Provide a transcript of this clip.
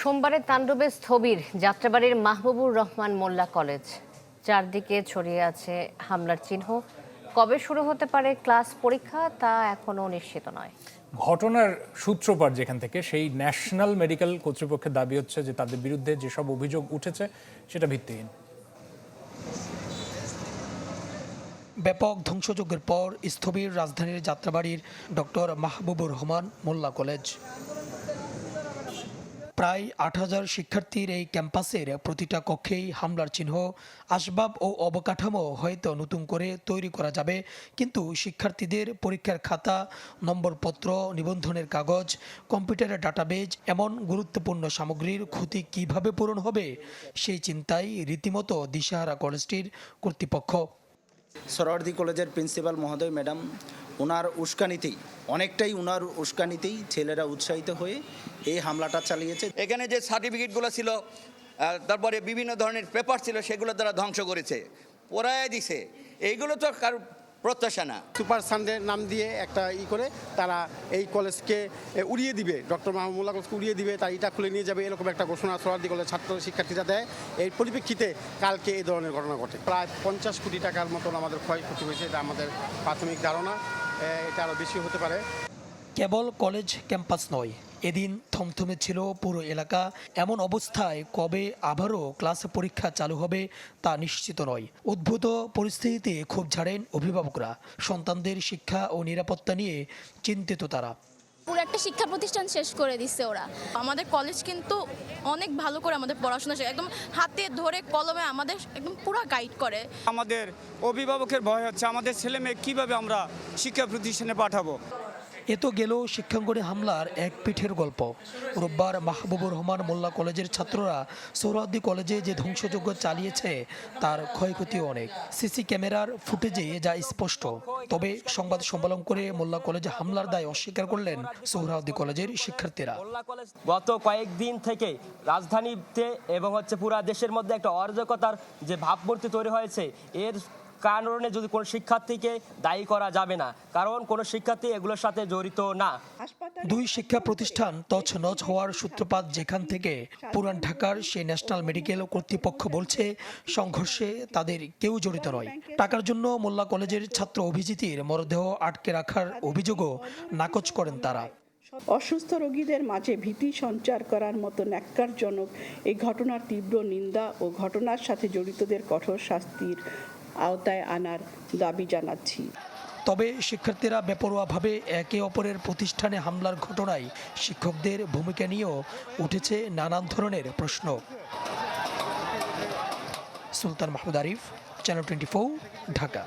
সোমবারে তাণ্ডবে স্থবির যাত্রাবাড়ির মাহবুবুর রহমান মোল্লা কলেজ। চারদিকে ছড়িয়ে আছে হামলার চিহ্ন। কবে শুরু হতে পারে ক্লাস পরীক্ষা তা এখনও নিশ্চিত নয়। ঘটনার সূত্রপাত যেখান থেকে সেই ন্যাশনাল মেডিকেল কর্তৃপক্ষের দাবি হচ্ছে যে তাদের বিরুদ্ধে যেসব অভিযোগ উঠেছে সেটা ভিত্তিহীন। ব্যাপক ধ্বংসযজ্ঞের পর স্থবির রাজধানীর যাত্রাবাড়ির ডক্টর মাহবুবুর রহমান মোল্লা কলেজ। প্রায় আট হাজার শিক্ষার্থীর এই ক্যাম্পাসের প্রতিটা কক্ষেই হামলার চিহ্ন, আসবাব ও অবকাঠামো হয়তো নতুন করে তৈরি করা যাবে। কিন্তু শিক্ষার্থীদের পরীক্ষার খাতা, নম্বরপত্র, নিবন্ধনের কাগজ, কম্পিউটারের ডাটাবেজ এমন গুরুত্বপূর্ণ সামগ্রীর ক্ষতি কীভাবে পূরণ হবে, সেই চিন্তায় রীতিমতো দিশাহারা কলেজটির কর্তৃপক্ষ। সরোয়ার্দি কলেজের প্রিন্সিপাল মহোদয়, ম্যাডাম ওনার উস্কানিতেই, অনেকটাই ওনার উস্কানিতেই ছেলেরা উৎসাহিত হয়ে এই হামলাটা চালিয়েছে। এখানে যে সার্টিফিকেটগুলো ছিল তারপরে বিভিন্ন ধরনের পেপার ছিল, সেগুলো তারা ধ্বংস করেছে, পড়ায় দিছে। এইগুলো তো কার প্রত্যাশা না। সুপার সানডে নাম দিয়ে একটা ই করে তারা এই কলেজকে উড়িয়ে দিবে। ডক্টর মাহমুদুল্লাহ কলেজকে উড়িয়ে দিবে, তার ইটা খুলে নিয়ে যাবে, এরকম একটা ঘোষণা সরাদি কলেজ ছাত্র শিক্ষার্থীরা দেয়। এর পরিপ্রেক্ষিতে কালকে এই ধরনের ঘটনা ঘটে। প্রায় পঞ্চাশ কোটি টাকার মতন আমাদের ক্ষয়ক্ষতি হয়েছে, এটা আমাদের প্রাথমিক ধারণা এটা আরও বেশি হতে পারে। কেবল কলেজ ক্যাম্পাস নয় এদিন থমথমে ছিল পুরো এলাকা। এমন অবস্থায় কবে আবারও ক্লাস পরীক্ষা চালু হবে তা নিশ্চিত নয়। উদ্ভূত পরিস্থিতিতে ক্ষোভ ঝাড়েন অভিভাবকরা। সন্তানদের শিক্ষা ও নিরাপত্তা নিয়ে চিন্তিত তারা। পুরো একটা শিক্ষা প্রতিষ্ঠান শেষ করে দিচ্ছে ওরা। আমাদের কলেজ কিন্তু অনেক ভালো করে আমাদের পড়াশোনা শেখায় একদম হাতে ধরে কলমে আমাদের একদম পুরো গাইড করে। আমাদের অভিভাবকের ভয় হচ্ছে আমাদের ছেলে মেয়ে কীভাবে আমরা শিক্ষা প্রতিষ্ঠানে পাঠাবো? এ তো গেল শিক্ষাঙ্গনে হামলার এক পিঠের গল্প। রোববার মাহবুবুর রহমান মোল্লা কলেজের ছাত্ররা সৌরাদ্দি কলেজে যে ধ্বংসযজ্ঞ চালিয়েছে, তার ক্ষয়ক্ষতিও অনেক। সিসি ক্যামেরার ফুটেজে যা স্পষ্ট। তবে সংবাদ সম্মেলন করে মোল্লা কলেজে হামলার দায় অস্বীকার করলেন সোহরাওয়ার্দী কলেজের শিক্ষার্থীরা। গত কয়েকদিন থেকে রাজধানীতে এবং হচ্ছে পুরা দেশের মধ্যে একটা অরাজকতার যে ভাবমূর্তি তৈরি হয়েছে, এর কারণে যদি কোনো শিক্ষার্থীকে দায়ী করা যাবে না কারণ কোনো শিক্ষার্থী এগুলোর সাথে জড়িত না। দুই শিক্ষা প্রতিষ্ঠান তছনছ হওয়ার সূত্রপাত যেখান থেকে পুরান ঢাকার সেই ন্যাশনাল মেডিকেল কর্তৃপক্ষ বলছে সংঘর্ষে তাদের কেউ জড়িত নয়। টাকার জন্য মোল্লা কলেজের ছাত্র অভিজিতের মরদেহ আটকে রাখার অভিযোগও নাকচ করেন তারা। অসুস্থ রোগীদের মাঝে ভীতি সঞ্চার করার মতো ন্যাক্কারজনক এই ঘটনার তীব্র নিন্দা ও ঘটনার সাথে জড়িতদের কঠোর শাস্তির আওতায় আনার দাবি জানাচ্ছি। তবে শিক্ষার্থীরা বেপরোয়াভাবে একে অপরের প্রতিষ্ঠানে হামলার ঘটনায় শিক্ষকদের ভূমিকা নিয়েও উঠেছে নানান ধরনের প্রশ্ন। Sultan Mahmud Arif channel twenty Dhaka